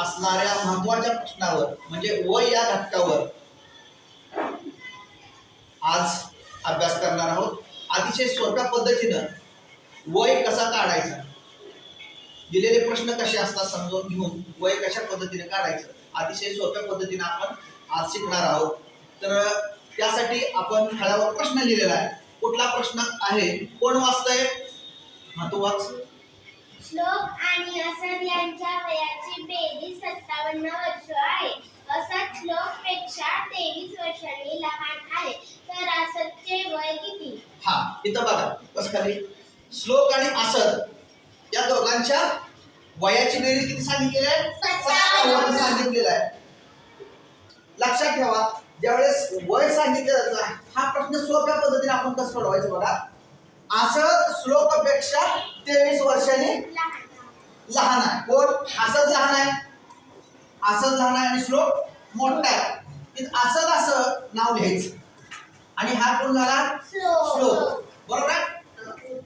असणाऱ्या महत्त्वाच्या प्रश्नावर म्हणजे वय या घटकावर आज अभ्यास करणार आहोत. अतिशय सोप्या पद्धतीनं वय कसा काढायचा? दिलेले प्रश्न कसे असतात समजून घेऊन वय कशा पद्धतीने काढायचं? अतिशय सोप्या पद्धतीने आपण आज शिकणार आहोत. तर त्यासाठी आपण फळ्यावर प्रश्न लिहिलेला आहे. कुठला प्रश्न आहे? कोण वाचतंय? हा तू वाच. श्लोक आणि असद यांच्या वयाची बेरीज सत्तावन्न वर्ष आहे. असद श्लोकपेक्षा तेवीस वर्षांनी लहान आहे. तर असदचे वय किती? हा इथं बघा कसं खाली. श्लोक आणि असद या दोघांच्या वयाची बेरीज किती सांगितलेली आहे? सत्तावन्न सांगितलेलं आहे. लक्षात ठेवा ज्यावेळेस वय सांगितलं जातं हा प्रश्न सोप्या पद्धतीने आपण कसं सोडवायचं बघा? असं श्लोकापेक्षा तेवीस वर्षांनी लहान आहे. कोण? असंच लहान आहे. असंच लहान आहे आणि श्लोक मोठा आहे. असंच असं नाव घ्यायचं. आणि हा कोण झाला? श्लोक. बरोबर आहे?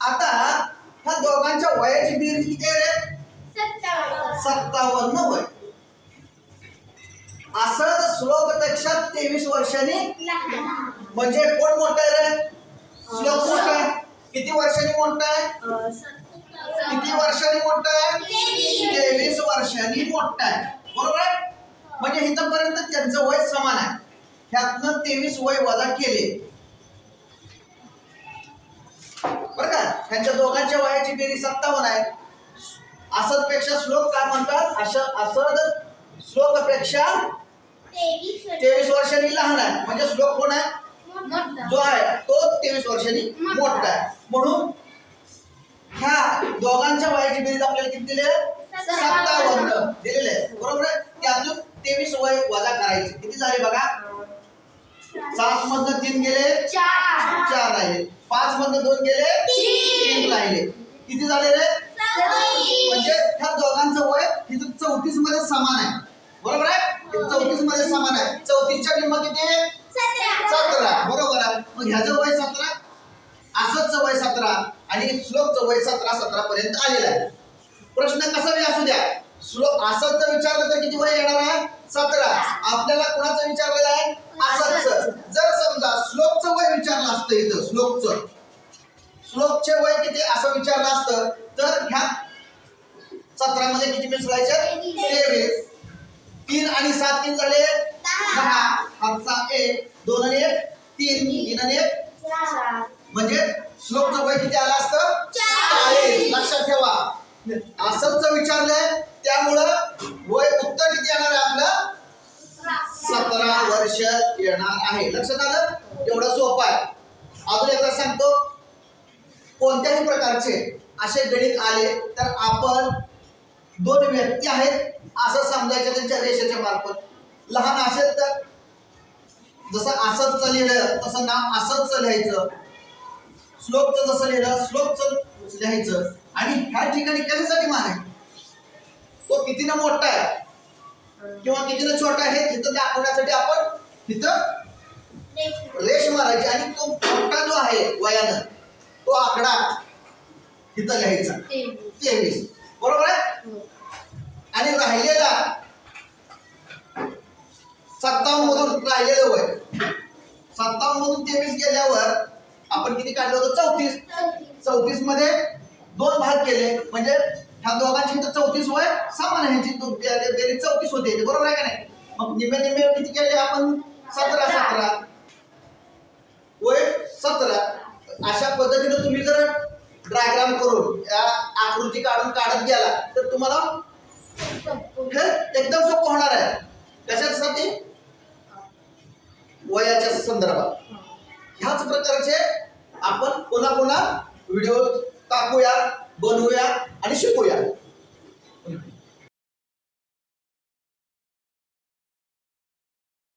आता ह्या दोघांच्या वयाची बेरीज किती आहे रे? सत्तावन्न. वय. असं श्लोकपेक्षा तेवीस वर्षांनी म्हणजे कोण मोठा आहे रे? श्लोक मोठा आहे? किती वर्षांनी मोठा आहे? किती वर्षांनी मोठा आहे? तेवीस. वर्षांनी मोठा आहे. बरोबर आहे? म्हणजे इथपर्यंत त्यांचं वय समान आहे. ह्यातनं तेवीस वय वजा केले. बरं का? त्यांच्या दोघांच्या वयाची बेरीज सत्तावन्न आहे. असदपेक्षा श्लोक काय म्हणतात? असं असद श्लोकपेक्षा तेवीस तेवीस वर्षांनी लहान आहे. म्हणजे श्लोक कोण आहे? जो आहे तो तेवीस वर्षांनी मोठा. आहे. म्हणून ह्या दोघांच्या वयाची बेरीज आपल्याला किती दिली सत्तावन्न दिलेले बरोबर आहे? त्यातून तेवीस वय वजा करायचे. किती झाले बघा? सात मधनं तीन गेले? चार. राहिले. पाच मधनं दोन गेले? तीन. राहिले. किती झाले रे? म्हणजे ह्या दोघांचं वय तिथं चौतीसमध्ये समान आहे. बरोबर आहे? चौतीसमध्ये समान आहे. चौतीसच्या निम्म किती सतरा. बरोबर आहे. मग ह्याचं वय सतरा असंच वय सतरा आणि श्लोकचं वय सतरा सतरा पर्यंत आलेलं आहे. प्रश्न कसा बी असू द्या. श्लोक असंच विचारलं तर किती वय येणार आहे? सतरा. आपल्याला कुणाचं विचारलेलं आहे? असंच जर समजा श्लोकचं वय विचारलं असतं इथं श्लोकचं. श्लोकचे वय किती असं विचारलं असतं तर ह्या सतरामध्ये किती मिसळायचे? तेवीस. तीन आणि सात तीन झाले? दहा हातचा एक दोन आणि एक तीन तीन आणि एक. म्हणजे श्लोकचं वय किती आलं असतं? चाळीस. लक्षात ठेवा. असंच विचारलंय त्यामुळं वय उत्तर किती येणार आहे आपलं? सतरा वर्ष येणार आहे. लक्षात आलं? एवढं सोपं आहे. अजून एकदा सांगतो कोणत्याही प्रकारचे असे गणित आले तर आपण दोन व्यक्ती आहेत असं समजायचं त्यांच्या रेषेच्या मार्फत. लहान असेल तर जसं असंच लिहिलं तसं नाव असंच लिहायचं. श्लोकचं जसं लिहिलं श्लोकचं लिहायचं. आणि ह्या ठिकाणी कशासाठी मान आहे? तो कितीनं मोठा आहे? किंवा कितीनं छोटा आहे तिथं दाखवण्यासाठी आपण तिथं रेष मारायची. आणि तो मोठा जो आहे वयानं तो आकडा तिथं लिहायचा. तेवीस. बरोबर आहे? आणि राहिलेला सत्तावन्न मधून राहिलेलं वय. सत्तावन्न मधून तेवीस गेल्यावर आपण किती काढलं होतं? चौतीस. चौतीस. मध्ये दोन भाग केले. म्हणजे ह्या दोघांची इथं चौतीस वय समान ह्यांची बेरीज चौतीस होते. बरोबर आहे का नाही? मग निम्मे निम्मे किती केले आपण? सतरा सतरा. वय सतरा. अशा पद्धतीनं तुम्ही जर डायग्राम करून या आकृती काढून काढत गेला तर तुम्हाला एकदम सोपं होणार आहे. कशासाठी? वयाच्या संदर्भात. ह्याच प्रकारचे आपण पुन्हा पुन्हा व्हिडिओ टाकूया बनवूया आणि शिकूया.